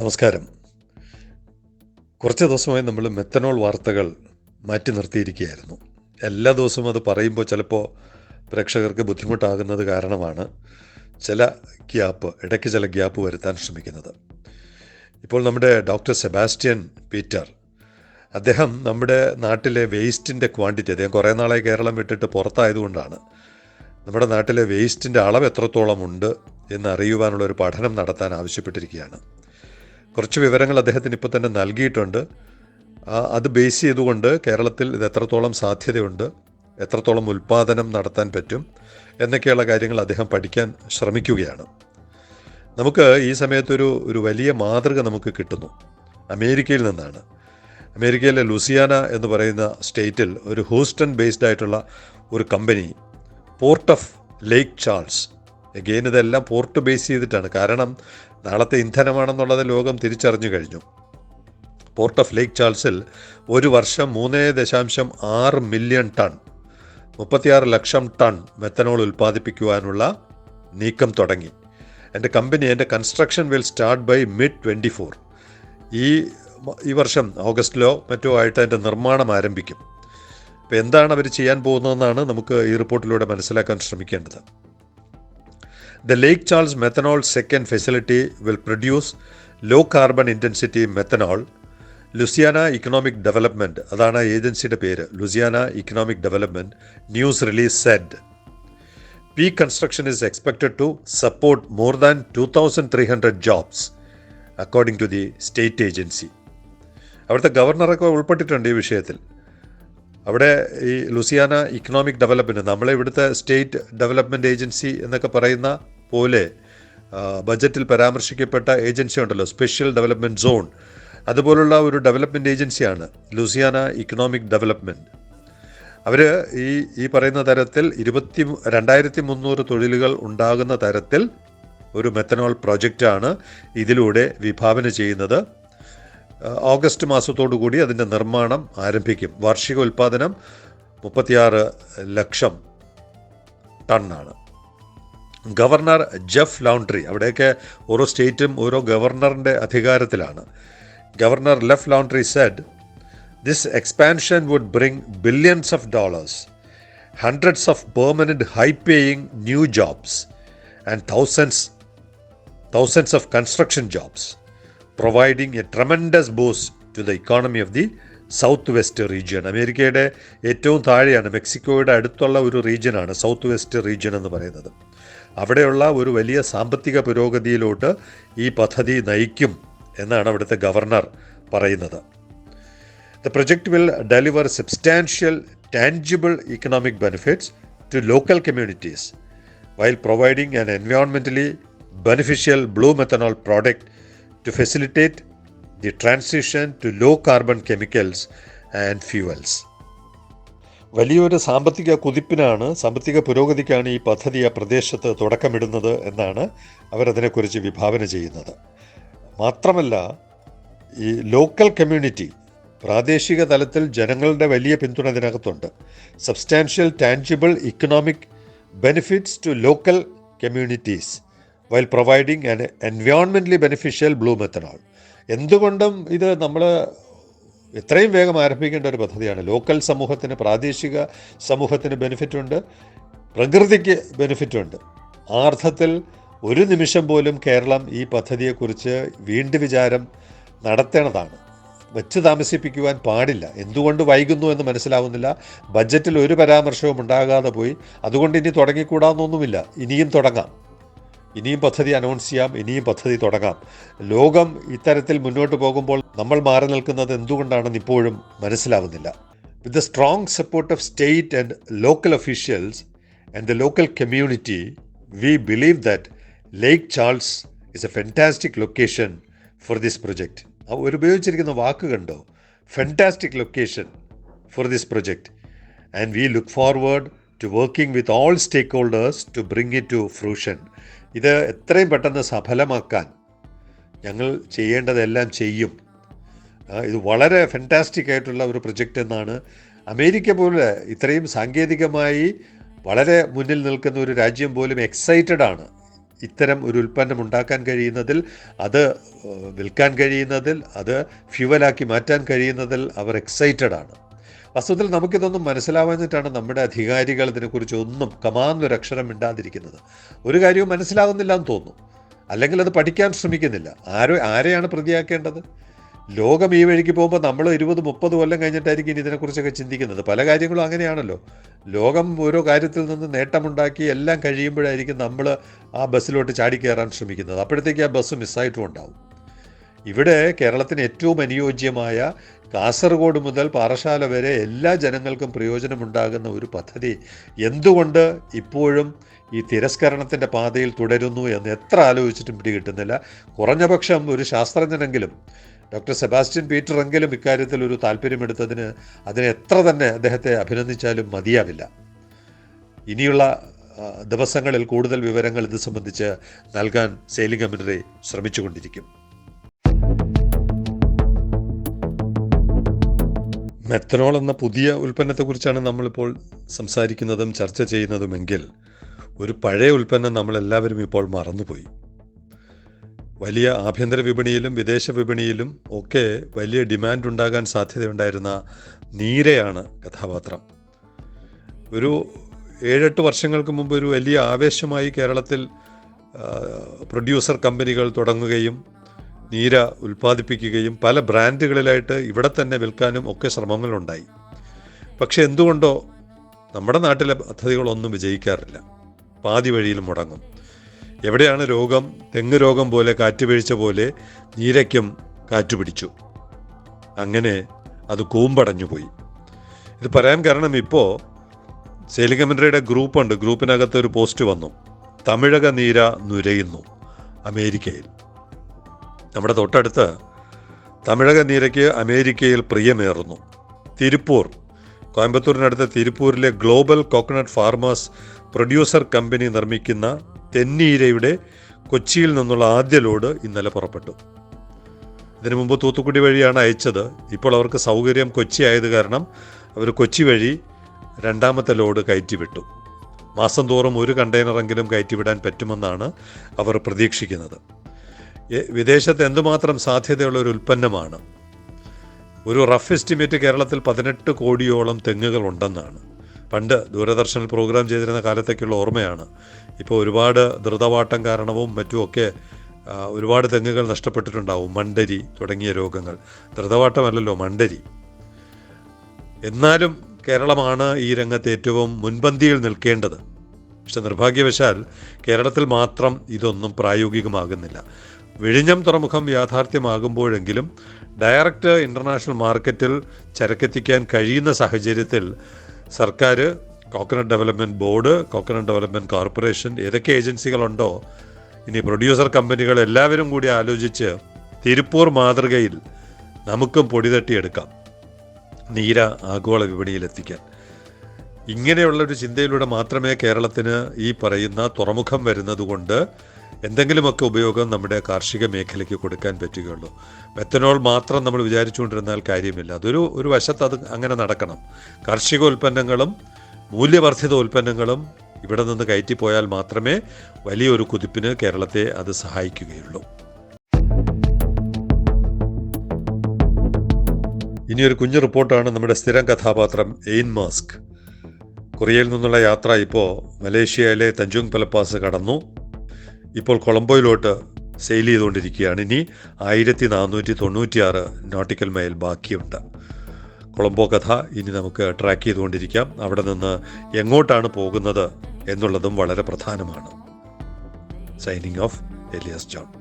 നമസ്കാരം. കുറച്ച് ദിവസമായി നമ്മൾ മെത്തനോൾ വാർത്തകൾ മാറ്റി നിർത്തിയിരിക്കുകയായിരുന്നു. എല്ലാ ദിവസവും അത് പറയുമ്പോൾ ചിലപ്പോൾ പ്രേക്ഷകർക്ക് ബുദ്ധിമുട്ടാകുന്നത് കാരണമാണ് ചില ഗ്യാപ്പ് ഇടയ്ക്ക് ചില ഗ്യാപ്പ് വരുത്താൻ ശ്രമിക്കുന്നത്. ഇപ്പോൾ നമ്മുടെ ഡോക്ടർ സെബാസ്റ്റ്യൻ പീറ്റർ അദ്ദേഹം നമ്മുടെ നാട്ടിലെ വേസ്റ്റിന്റെ ക്വാണ്ടിറ്റി അദ്ദേഹം കുറേ നാളായി കേരളം വിട്ടിട്ട് പുറത്തായതുകൊണ്ടാണ് നമ്മുടെ നാട്ടിലെ വേസ്റ്റിന്റെ അളവ് എത്രത്തോളം ഉണ്ട് എന്ന് അറിയുവാനുള്ള ഒരു പഠനം നടത്താൻ ആവശ്യപ്പെട്ടിരിക്കുകയാണ്. കുറച്ച് വിവരങ്ങൾ അദ്ദേഹത്തിന് ഇപ്പോൾ തന്നെ നൽകിയിട്ടുണ്ട്. അത് ബേസ് ചെയ്തുകൊണ്ട് കേരളത്തിൽ ഇത് എത്രത്തോളം സാധ്യതയുണ്ട് എത്രത്തോളം ഉൽപ്പാദനം നടത്താൻ പറ്റും എന്നൊക്കെയുള്ള കാര്യങ്ങൾ അദ്ദേഹം പഠിക്കാൻ ശ്രമിക്കുകയാണ്. നമുക്ക് ഈ സമയത്തൊരു ഒരു വലിയ മാതൃക നമുക്ക് കിട്ടുന്നു. അമേരിക്കയിൽ നിന്നാണ്. അമേരിക്കയിലെ ലൂസിയാന എന്ന് പറയുന്ന സ്റ്റേറ്റിൽ ഒരു ഹൂസ്റ്റൺ ബേസ്ഡ് ആയിട്ടുള്ള ഒരു company port of Lake Charles. Again ഇതെല്ലാം പോർട്ട് ബേസ് ചെയ്തിട്ടാണ്. കാരണം നാളത്തെ ഇന്ധനമാണെന്നുള്ളത് ലോകം തിരിച്ചറിഞ്ഞു കഴിഞ്ഞു. പോർട്ട് ഓഫ് ലേക്ക് ചാൾസിൽ ഒരു വർഷം മൂന്ന് ദശാംശം ആറ് മില്യൺ ടൺ മുപ്പത്തിയാറ് ലക്ഷം ടൺ മെത്തനോൾ ഉൽപ്പാദിപ്പിക്കുവാനുള്ള നീക്കം തുടങ്ങി. എന്റെ കമ്പനി എന്റെ construction will start by mid twenty four. ഈ ഈ വർഷം ഓഗസ്റ്റിലോ മറ്റോ ആയിട്ട് അതിന്റെ നിർമ്മാണം ആരംഭിക്കും. അപ്പോൾ എന്താണ് അവർ ചെയ്യാൻ പോകുന്നതെന്നാണ് നമുക്ക് ഈ റിപ്പോർട്ടിലൂടെ മനസ്സിലാക്കാൻ ശ്രമിക്കേണ്ടത്. The Lake Charles Methanol Second Facility will produce low carbon intensity methanol. Louisiana economic development അതാണ് ഏജൻസിയുടെ പേര്. Louisiana economic development news release said P construction is expected to support more than two thousand three hundred jobs according to the state agency അവിടുത്തെ ഗവർണറൊക്കെ ഉൾപ്പെട്ടിട്ടുണ്ട് ഈ വിഷയത്തിൽ. അവിടെ ഈ ലുസിയാന ഇക്കണോമിക് ഡെവലപ്മെന്റ് നമ്മളെ ഇവിടുത്തെ സ്റ്റേറ്റ് ഡെവലപ്മെന്റ് ഏജൻസി എന്നൊക്കെ പറയുന്ന പോലെ ബജറ്റിൽ പരാമർശിക്കപ്പെട്ട ഏജൻസി ഉണ്ടല്ലോ സ്പെഷ്യൽ ഡെവലപ്മെന്റ് സോൺ അതുപോലുള്ള ഒരു ഡെവലപ്മെന്റ് ഏജൻസിയാണ് ലുസിയാന ഇക്കണോമിക് ഡെവലപ്മെന്റ് അവർ ഈ ഈ പറയുന്ന തരത്തിൽ ഇരുപത്തി രണ്ടായിരത്തി മുന്നൂറ് തൊഴിലുകൾ ഉണ്ടാകുന്ന തരത്തിൽ ഒരു മെത്തനോൾ പ്രോജക്റ്റാണ് ഇതിലൂടെ വിഭാവന ചെയ്യുന്നത്. ഓഗസ്റ്റ് മാസത്തോടു കൂടി അതിന്റെ നിർമ്മാണം ആരംഭിക്കും. വാർഷിക ഉൽപ്പാദനം മുപ്പത്തിയാറ് ലക്ഷം ടണ്ണാണ്. ഗവർണർ ജെഫ് ലൗണ്ട്രി അവിടെയൊക്കെ ഓരോ സ്റ്റേറ്റും ഓരോ ഗവർണറിന്റെ അധികാരത്തിലാണ്. Governor Jeff Landry said this expansion would bring billions of dollars hundreds of permanent high paying new jobs and thousands thousands of construction jobs. Providing a tremendous boost to the economy of the south west region അമേരിക്കയുടെ ഏറ്റവും താഴെയാണ് മെക്സിക്കോയുടെ അടുത്തുള്ള ഒരു റീജിയനാണ് south west region എന്ന് പറയുന്നത് അവിടെയുള്ള ഒരു വലിയ സാമ്പത്തിക പുരോഗതിയിലോട്ട് ഈ പദ്ധതി നയിക്കും എന്നാണ് അവിടുത്തെ ഗവർണർ പറയുന്നത് The project will deliver substantial, tangible economic benefits to local communities while providing an environmentally beneficial blue methanol product to facilitate the transition to low carbon chemicals and fuels. വലിയൊരു സാമ്പത്തിക കുതിപ്പിനാണ് സാമ്പത്തിക പുരോഗതിക്കാണ് ഈ പദ്ധതി ആ പ്രദേശത്ത് തുടക്കമിടുന്നത് എന്നാണ് അവരതിനെക്കുറിച്ച് വിഭാവന ചെയ്യുന്നത്. മാത്രമല്ല ഈ ലോക്കൽ കമ്മ്യൂണിറ്റി പ്രാദേശിക തലത്തിൽ ജനങ്ങളുടെ വലിയ പിന്തുണ ഇതിനകത്തുണ്ട്. Substantial tangible economic benefits to local communities while providing an എൻവയോൺമെന്റലി beneficial blue methanol എന്തുകൊണ്ടും ഇത് നമ്മൾ എത്രയും വേഗം ആരംഭിക്കേണ്ട ഒരു പദ്ധതിയാണ്. ലോക്കൽ സമൂഹത്തിന് പ്രാദേശിക സമൂഹത്തിന് ബെനിഫിറ്റുണ്ട് പ്രകൃതിക്ക് ബെനിഫിറ്റുണ്ട് ആ അർത്ഥത്തിൽ ഒരു നിമിഷം പോലും കേരളം ഈ പദ്ധതിയെക്കുറിച്ച് വീണ്ടും വിചാരം നടത്തേണ്ടതാണ്. വെച്ച് താമസിപ്പിക്കുവാൻ പാടില്ല. എന്തുകൊണ്ട് വൈകുന്നു എന്ന് മനസ്സിലാവുന്നില്ല. ബജറ്റിൽ ഒരു പരാമർശവും ഉണ്ടാകാതെ പോയി. അതുകൊണ്ട് ഇനി തുടങ്ങിക്കൂടാന്നൊന്നുമില്ല. ഇനിയും തുടങ്ങാം. ഇനിയും പദ്ധതി അനൗൺസ് ചെയ്യാം ഇനിയും പദ്ധതി തുടങ്ങാം. ലോകം ഇത്തരത്തിൽ മുന്നോട്ട് പോകുമ്പോൾ നമ്മൾ മാറി നിൽക്കുന്നത് എന്തുകൊണ്ടാണെന്ന് ഇപ്പോഴും മനസ്സിലാവുന്നില്ല. With the strong support of state and local officials and the local community we believe that Lake Charles is a fantastic location for this project അവർ ഉപയോഗിച്ചിരിക്കുന്ന വാക്ക് കണ്ടോ? Fantastic location for this project and we look forward to working with all stakeholders to bring it to fruition ഇത് എത്രയും പെട്ടെന്ന് സഫലമാക്കാൻ ഞങ്ങൾ ചെയ്യേണ്ടതെല്ലാം ചെയ്യും. ഇത് വളരെ ഫെന്റാസ്റ്റിക് ആയിട്ടുള്ള ഒരു പ്രൊജക്റ്റ് എന്നാണ് അമേരിക്ക പോലെ ഇത്രയും സാങ്കേതികമായി വളരെ മുന്നിൽ നിൽക്കുന്ന ഒരു രാജ്യം പോലും എക്സൈറ്റഡ് ആണ്. ഇത്തരം ഒരു ഉൽപ്പന്നം ഉണ്ടാക്കാൻ കഴിയുന്നതിൽ അത് വിൽക്കാൻ കഴിയുന്നതിൽ അത് ഫ്യുവലാക്കി മാറ്റാൻ കഴിയുന്നതിൽ അവർ എക്സൈറ്റഡ് ആണ്. വസ്തുത്തിൽ നമുക്കിതൊന്നും മനസ്സിലാവാഞ്ഞിട്ടാണ് നമ്മുടെ അധികാരികൾ ഇതിനെക്കുറിച്ച് ഒന്നും കമാന്നൊരു അക്ഷരം മിണ്ടാതിരിക്കുന്നത്. ഒരു കാര്യവും മനസ്സിലാകുന്നില്ല എന്ന് തോന്നുന്നു. അല്ലെങ്കിൽ അത് പഠിക്കാൻ ശ്രമിക്കുന്നില്ല. ആരോ ആരെയാണ് പ്രതിയാക്കേണ്ടത്? ലോകം ഈ വഴിക്ക് പോകുമ്പോൾ നമ്മൾ ഇരുപത് മുപ്പത് കൊല്ലം കഴിഞ്ഞിട്ടായിരിക്കും ഇനി ഇതിനെക്കുറിച്ചൊക്കെ ചിന്തിക്കുന്നത്. പല കാര്യങ്ങളും അങ്ങനെയാണല്ലോ. ലോകം ഓരോ കാര്യത്തിൽ നിന്ന് നേട്ടമുണ്ടാക്കി എല്ലാം കഴിയുമ്പോഴായിരിക്കും നമ്മൾ ആ ബസ്സിലോട്ട് ചാടിക്കയറാൻ ശ്രമിക്കുന്നത്. അപ്പോഴത്തേക്ക് ആ ബസ് മിസ്സായിട്ടും ഉണ്ടാവും. ഇവിടെ കേരളത്തിന് ഏറ്റവും അനുയോജ്യമായ കാസർഗോഡ് മുതൽ പാറശാല വരെ എല്ലാ ജനങ്ങൾക്കും പ്രയോജനമുണ്ടാകുന്ന ഒരു പദ്ധതി. എന്തുകൊണ്ട് ഇപ്പോഴും ഈ തിരസ്കരണത്തിന്റെ പാതയിൽ തുടരുന്നു എന്ന് എത്ര ആലോചിച്ചിട്ടും പിടികിട്ടുന്നില്ല. കുറഞ്ഞപക്ഷം ഒരു ശാസ്ത്രജ്ഞനെങ്കിലും ഡോക്ടർ സെബാസ്റ്റ്യൻ പീറ്റർ എങ്കിലും ഇക്കാര്യത്തിൽ ഒരു താല്പര്യമെടുത്തതിന് അതിനെ എത്ര തന്നെ അദ്ദേഹത്തെ അഭിനന്ദിച്ചാലും മതിയാവില്ല. ഇനിയുള്ള ദിവസങ്ങളിൽ കൂടുതൽ വിവരങ്ങൾ ഇത് സംബന്ധിച്ച് നൽകാൻ സെയിലിംഗ് കമ്മിറ്ററി ശ്രമിച്ചുകൊണ്ടിരിക്കും. മെത്തനോൾ എന്ന പുതിയ ഉൽപ്പന്നത്തെക്കുറിച്ചാണ് നമ്മളിപ്പോൾ സംസാരിക്കുന്നതും ചർച്ച ചെയ്യുന്നതുമെങ്കിൽ ഒരു പഴയ ഉൽപ്പന്നം നമ്മളെല്ലാവരും ഇപ്പോൾ മറന്നുപോയി. വലിയ ആഭ്യന്തര വിപണിയിലും വിദേശ വിപണിയിലും ഒക്കെ വലിയ ഡിമാൻഡ് ഉണ്ടാകാൻ സാധ്യതയുണ്ടായിരുന്ന നീരയാണ് കഥാപാത്രം. ഒരു ഏഴെട്ട് വർഷങ്ങൾക്ക് മുമ്പ് ഒരു വലിയ ആവേശമായി കേരളത്തിൽ പ്രൊഡ്യൂസർ കമ്പനികൾ തുടങ്ങുകയും നീര ഉൽപ്പാദിപ്പിക്കുകയും പല ബ്രാൻഡുകളിലായിട്ട് ഇവിടെ തന്നെ വിൽക്കാനും ഒക്കെ ശ്രമങ്ങളുണ്ടായി. പക്ഷെ എന്തുകൊണ്ടോ നമ്മുടെ നാട്ടിലെ പദ്ധതികളൊന്നും വിജയിക്കാറില്ല. പാതി വഴിയിൽ മുടങ്ങും. എവിടെയാണ് രോഗം? തെങ്ങ് രോഗം പോലെ കാറ്റ് വീഴ്ച പോലെ നീരയ്ക്കും കാറ്റുപിടിച്ചു അങ്ങനെ അത് കൂമ്പടഞ്ഞുപോയി ഇത് പറയാൻ കാരണം ഇപ്പോൾ സേലികമന്ത്രിയുടെ ഗ്രൂപ്പുണ്ട്. ഗ്രൂപ്പിനകത്ത് ഒരു പോസ്റ്റ് വന്നു. തമിഴക നീര നുരയുന്നു. അമേരിക്കയിൽ. നമ്മുടെ തൊട്ടടുത്ത് തമിഴക നീരയ്ക്ക് അമേരിക്കയിൽ പ്രിയമേറുന്നു. തിരുപ്പൂർ കോയമ്പത്തൂരിനടുത്ത് തിരുപ്പൂരിലെ global coconut farmers producer company നിർമ്മിക്കുന്ന തെന്നീരയുടെ കൊച്ചിയിൽ നിന്നുള്ള ആദ്യ ലോഡ് ഇന്നലെ പുറപ്പെട്ടു. ഇതിനു മുമ്പ് തൂത്തുക്കുടി വഴിയാണ് അയച്ചത്. ഇപ്പോൾ അവർക്ക് സൗകര്യം കൊച്ചി ആയത് കാരണം അവർ കൊച്ചി വഴി രണ്ടാമത്തെ ലോഡ് കയറ്റിവിട്ടു. മാസം തോറും ഒരു കണ്ടെയ്നറെങ്കിലും കയറ്റിവിടാൻ പറ്റുമെന്നാണ് അവർ പ്രതീക്ഷിക്കുന്നത്. വിദേശത്ത് എന്തുമാത്രം സാധ്യതയുള്ള ഒരു ഉൽപ്പന്നമാണ്? ഒരു റഫ് എസ്റ്റിമേറ്റ് കേരളത്തിൽ പതിനെട്ട് കോടിയോളം തെങ്ങുകൾ ഉണ്ടെന്നാണ്. പണ്ട് ദൂരദർശനിൽ പ്രോഗ്രാം ചെയ്തിരുന്ന കാലത്തേക്കുള്ള ഓർമ്മയാണ്. ഇപ്പോൾ ഒരുപാട് ദ്രുതവാട്ടം കാരണവും മറ്റുമൊക്കെ ഒരുപാട് തെങ്ങുകൾ നഷ്ടപ്പെട്ടിട്ടുണ്ടാവും. മണ്ടരി തുടങ്ങിയ രോഗങ്ങൾ. ദ്രുതവാട്ടമല്ലല്ലോ മണ്ടരി. എന്നാലും കേരളമാണ് ഈ രംഗത്ത് ഏറ്റവും മുൻപന്തിയിൽ നിൽക്കേണ്ടത്. പക്ഷെ നിർഭാഗ്യവശാൽ കേരളത്തിൽ മാത്രം ഇതൊന്നും പ്രായോഗികമാകുന്നില്ല. വിഴിഞ്ഞം തുറമുഖം യാഥാർത്ഥ്യമാകുമ്പോഴെങ്കിലും ഡയറക്റ്റ് ഇന്റർനാഷണൽ മാർക്കറ്റിൽ ചരക്കെത്തിക്കാൻ കഴിയുന്ന സാഹചര്യത്തിൽ സർക്കാർ coconut development board coconut development corporation ഏതൊക്കെ ഏജൻസികളുണ്ടോ ഇനി പ്രൊഡ്യൂസർ കമ്പനികൾ എല്ലാവരും കൂടി ആലോചിച്ച് തിരുപ്പൂർ മാതൃകയിൽ നമുക്കും പൊടി തട്ടിയെടുക്കാം നീര ആഗോള വിപണിയിലെത്തിക്കാൻ ഇങ്ങനെയുള്ള ഒരു ചിന്തയിലൂടെ മാത്രമേ കേരളത്തിന് ഈ പറയുന്ന തുറമുഖം വരുന്നതുകൊണ്ട് എന്തെങ്കിലുമൊക്കെ ഉപയോഗം നമ്മുടെ കാർഷിക മേഖലയ്ക്ക് കൊടുക്കാൻ പറ്റുകയുള്ളൂ. മെത്തനോൾ മാത്രം നമ്മൾ വിചാരിച്ചുകൊണ്ടിരുന്നാൽ കാര്യമില്ല. അതൊരു ഒരു വശത്ത് അത് അങ്ങനെ നടക്കണം. കാർഷിക ഉൽപ്പന്നങ്ങളും മൂല്യവർദ്ധിത ഉൽപ്പന്നങ്ങളും ഇവിടെ നിന്ന് കയറ്റിപ്പോയാൽ മാത്രമേ വലിയൊരു കുതിപ്പിന് കേരളത്തെ അത് സഹായിക്കുകയുള്ളൂ. ഇനിയൊരു കുഞ്ഞു റിപ്പോർട്ടാണ് നമ്മുടെ സ്ഥിരം കഥാപാത്രം എയിൻ മാസ്ക്. കൊറിയയിൽ നിന്നുള്ള യാത്ര ഇപ്പോൾ മലേഷ്യയിലെ തഞ്ചുങ് പലപ്പാസ് കടന്നു. ഇപ്പോൾ കൊളംബോയിലോട്ട് സെയിൽ ചെയ്തുകൊണ്ടിരിക്കുകയാണ്. ഇനി ആയിരത്തി നാനൂറ്റി തൊണ്ണൂറ്റിയാറ് നോട്ടിക്കൽ മൈൽ ബാക്കിയുണ്ട്. കൊളംബോ കഥ ഇനി നമുക്ക് ട്രാക്ക് ചെയ്തുകൊണ്ടിരിക്കാം. അവിടെ നിന്ന് എങ്ങോട്ടാണ് പോകുന്നത് എന്നുള്ളതും വളരെ പ്രധാനമാണ്. Signing off Elias John